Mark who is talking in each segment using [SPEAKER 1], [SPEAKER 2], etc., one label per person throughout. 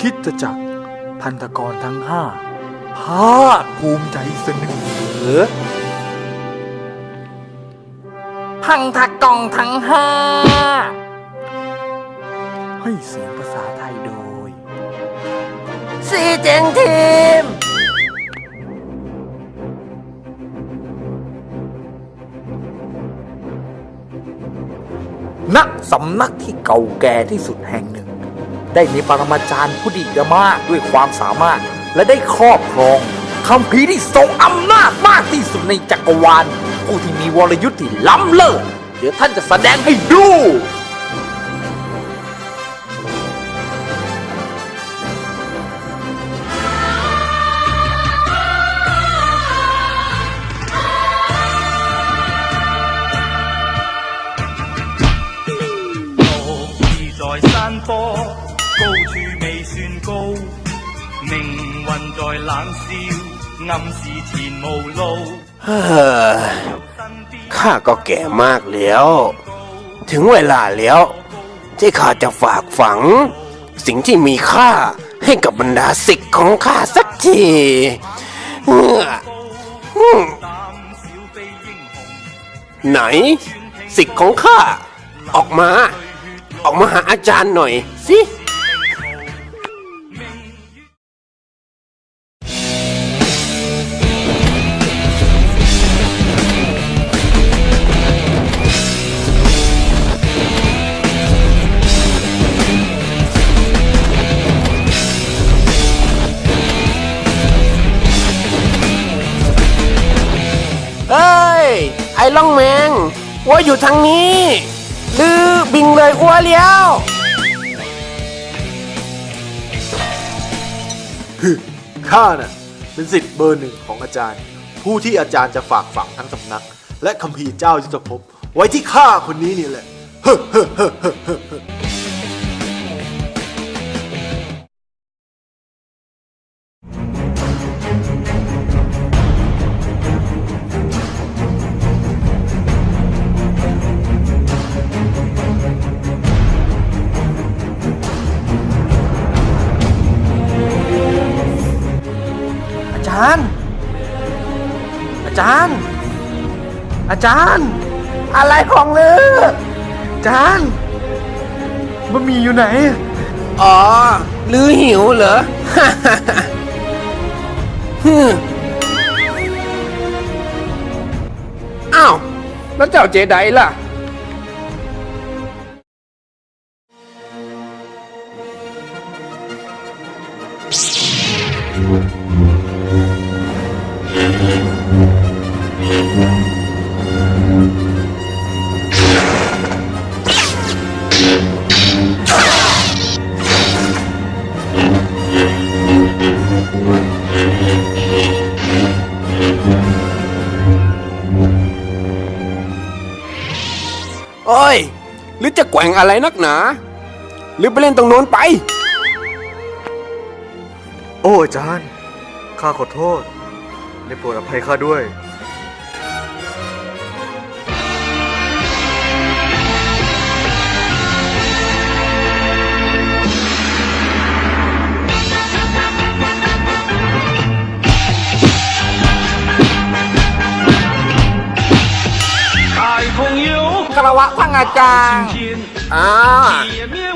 [SPEAKER 1] คิดจะจักรพันธกรทั้งห้าภาคภูมิใจเสนอ
[SPEAKER 2] พังทักกองทั้งห้า
[SPEAKER 1] ให้เสียงภาษาไทยโดย
[SPEAKER 2] ซีเจงทีม
[SPEAKER 1] ณสำนักที่เก่าแก่ที่สุดแห่งหนึ่ง ได้มีปรมาจารย์ผู้ดีมากด้วยความสามารถ และได้ครอบครองคำพีที่ทรงอำนาจมากที่สุดในจักรวาลผู้ที่มีวรยุทธ์ที่ล้ำเลิศเดี๋ยวท่านจะแสดงให้ดู
[SPEAKER 3] 山坡。高处未算高，命运在冷笑，暗示前无路。
[SPEAKER 4] เฮ้อข้าก็แก่มากแล้ว ถึงเวลาแล้ว ที่ข้าจะฝากฝัง สิ่งที่มีค่าให้กับบรรดาศิษย์ของข้าสักทีเมื่ออืม
[SPEAKER 3] 胆小非英雄，
[SPEAKER 4] ไหนศิษย์ของข้า ออกมา ออกมาหาอาจารย์หน่อยสิ อ้วอยู่ทางนี้ ลือบิงเลยอ้วเลี้ยว
[SPEAKER 5] ข้าน่ะเป็นสิทธิ์เบอร์หนึ่งของอาจารย์ ผู้ที่อาจารย์จะฝากฝังทั้งสำนัก และคัมภีร์เจ้ายุทธภพไว้ที่ข้าคนนี้นี่แหละ
[SPEAKER 1] อา จารย์ อาจารย์ อาจารย์ อะไรของลืออาจารย์บะหมี่อยู่ไหน
[SPEAKER 4] อ๋อหรือหิวเหรอ ฮึมอ้าว แล้วเจ้าเจไดล่ะ รือจะแกว่งอะไรนักหนา หรือไปเล่นตรงโน้นไป
[SPEAKER 1] โอ้อาจารย์ ข้าขอโทษ ได้โปรดอภัยข้าด้วย
[SPEAKER 2] วะพังอาจารย์
[SPEAKER 4] อ่า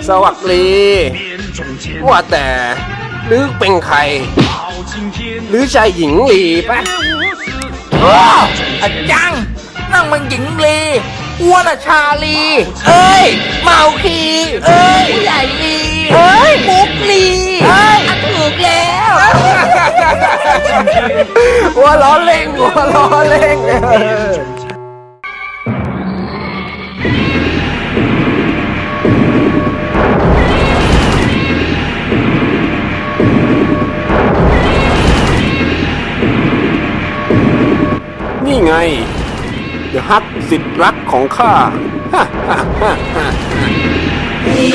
[SPEAKER 4] สวัสดีว่าแต่หรือเป็นใคร หรือชายหญิงลีปะ
[SPEAKER 2] อ้อาจารย์นั่งมันหญิงลีอ้วนชาลี เอ้ย เมาคีเอ้ยใหญ่ลีเอ้ยมุกลีเอ้ยถูกแล้ว
[SPEAKER 4] หัวล้อเล่งหัวล้อเล่ง ไงเดอะฮักสิทธิ์รักของข้าฮ่าฮ่าฮ่าฮ่า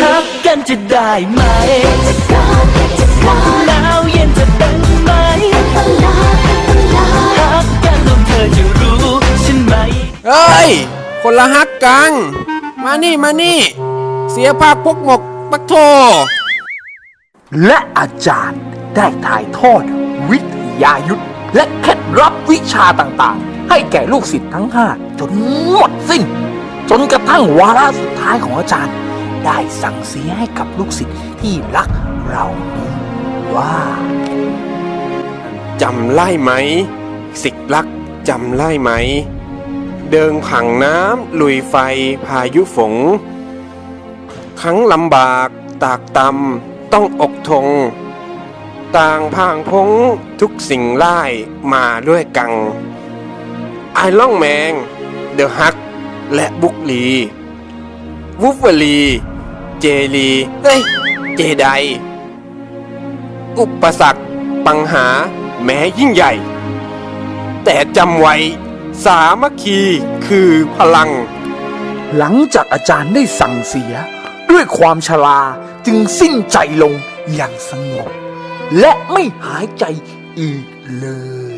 [SPEAKER 6] ฮักกันจะได้ไหมหนาวเย็นจะเป็นไหมฮักกันแล้วเธอจะรู้ใช่ไหม
[SPEAKER 4] เอ้ย คนละฮักกัง มานี่มานี่ เสียภาพพกหมกปักโท
[SPEAKER 1] และอาจารย์ได้ถ่ายทอดวิทยายุทธและเคล็ดลับวิชาต่างๆ ให้แก่ลูกศิษย์ทั้งห้าจนหมดสิ้น จนกระทั่งวาระสุดท้ายของอาจารย์ ได้สั่งเสียให้กับลูกศิษย์ที่รักเรานี้ว่า
[SPEAKER 4] จำไล่ไหม สิกลักจำไล่ไหม เดิงผังน้ำลุยไฟพายุฝง ครั้งลำบากตากตำต้องอกทง ต่างพางพงทุกสิ่งไล่มาด้วยกัง ไอล่องแมงเดอะฮัก และบุกลีวุฟเวลีเจลีเอ้ย เจได อุปสรรค ปัญหา แม้ยิ่งใหญ่ แต่จำไว้ สามัคคีคือพลัง
[SPEAKER 1] หลังจากอาจารย์ได้สั่งเสีย ด้วยความชราจึงสิ้นใจลงอย่างสงบ และไม่หายใจอีกเลย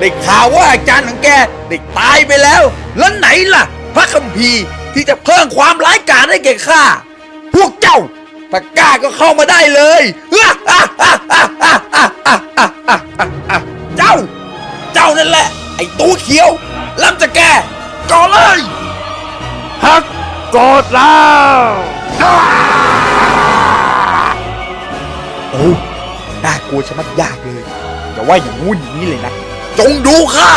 [SPEAKER 2] ได้ข่าวว่าอาจารย์ของแกได้ตายไปแล้ว แล้วไหนล่ะ พระคัมภีร์ที่จะเพิ่มความร้ายกาจให้แก่ข้าพวกเจ้าถ้ากล้าก็เข้ามาได้เลยเจ้า เจ้านั่นแหละ ไอ้ตัวเขียวล้ำจะแกก่อเลย
[SPEAKER 4] ฮักกอดแล้ว
[SPEAKER 2] โอ้น่ากลัวชะมัดยากเลยอย่าว่าอย่างงู้นอย่างนี้เลยนะ จงดูข้า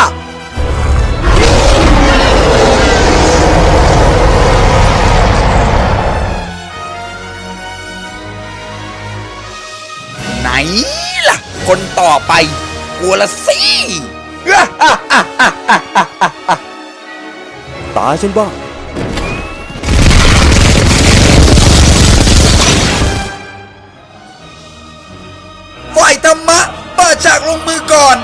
[SPEAKER 2] ไหนล่ะ คนต่อไปกลัวละสิ
[SPEAKER 4] ตาฉันบ้าง
[SPEAKER 2] ฝ่ายธรรมะเปิดฉากลงมือก่อน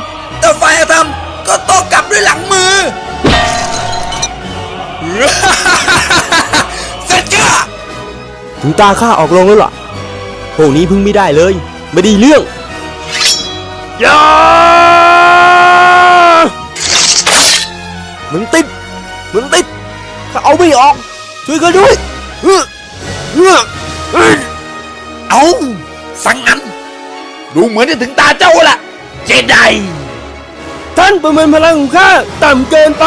[SPEAKER 7] ถึงตาข้าออกลงแล้วล่ะพวกนี้พึ่งไม่ได้เลย ไม่ได้เรื่อง
[SPEAKER 4] อย่า
[SPEAKER 7] มึงติดมึงติดข้าเอาไม่ออก ช่วยกันด้วยเฮ้อเฮ้อเฮ้ย
[SPEAKER 2] เอาสังอันดูเหมือนจะถึงตาเจ้าละเจได
[SPEAKER 7] ท่านประเมินพลังของข้าต่ำเกินไป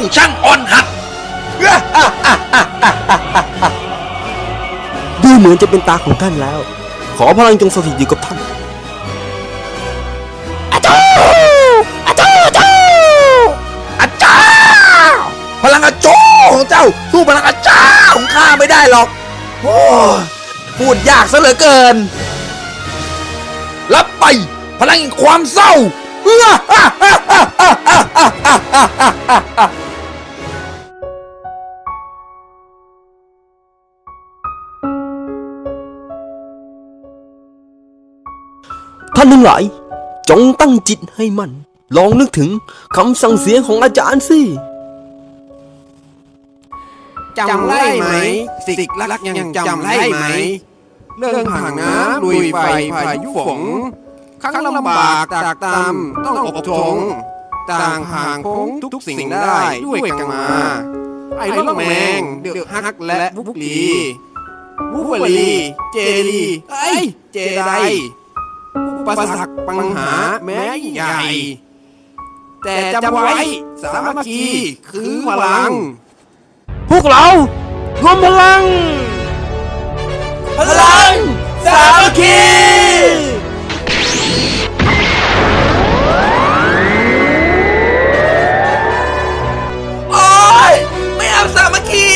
[SPEAKER 2] เจ้าช่างอ่อนหัด
[SPEAKER 7] ดูเหมือนจะเป็นตาของท่านแล้ว ขอพลังจงสถิตอยู่กับท่าน
[SPEAKER 2] อาจารย์อาจารย์อาจารย์พลังอาโจของเจ้า สู้พลังอาจารย์ของข้าไม่ได้หรอกโอ้ยพูดยากซะเหลือเกิน รับไป พลังแห่งความเศร้า
[SPEAKER 7] ท่านทั้งหลาย จงตั้งจิตให้มัน ลองนึกถึงคำสั่งเสียของอาจารย์สิ
[SPEAKER 4] จำไล่ไหม สิกลักยังจำไล่ไหม เรื่องผังน้ำลุยไฟพายุฝงครั้งลำบากตากตำต้องอกทงต่างห่างพงทุกสิ่งได้ด้วยกันมา ไอ้ล่องแมง เดือดฮักและบุกลีบุฟลี เจลีไอ้เจได ปสรรคปัญหาแม้ใหญ่ แต่จำไว้สามัคคีคือพลัง
[SPEAKER 7] พวกเรารวมพลัง
[SPEAKER 2] พลัง สามัคคีโอ๊ยไม่เอาสามัคคี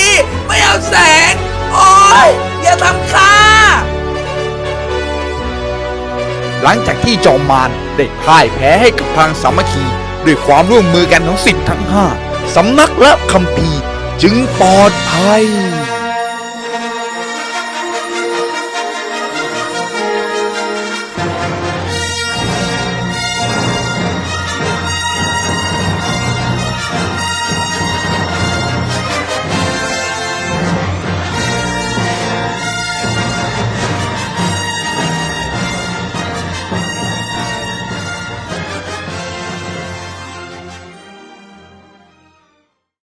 [SPEAKER 2] ไม่เอาแสง โอ๊ยอย่าทำข้า หลังจากที่จอมมารได้พ่ายแพ้ให้กับทางสามัคคีด้วยความร่วมมือกันของสิทธิ์ทั้งห้าสำนักและคัมภีร์จึงปลอดภัย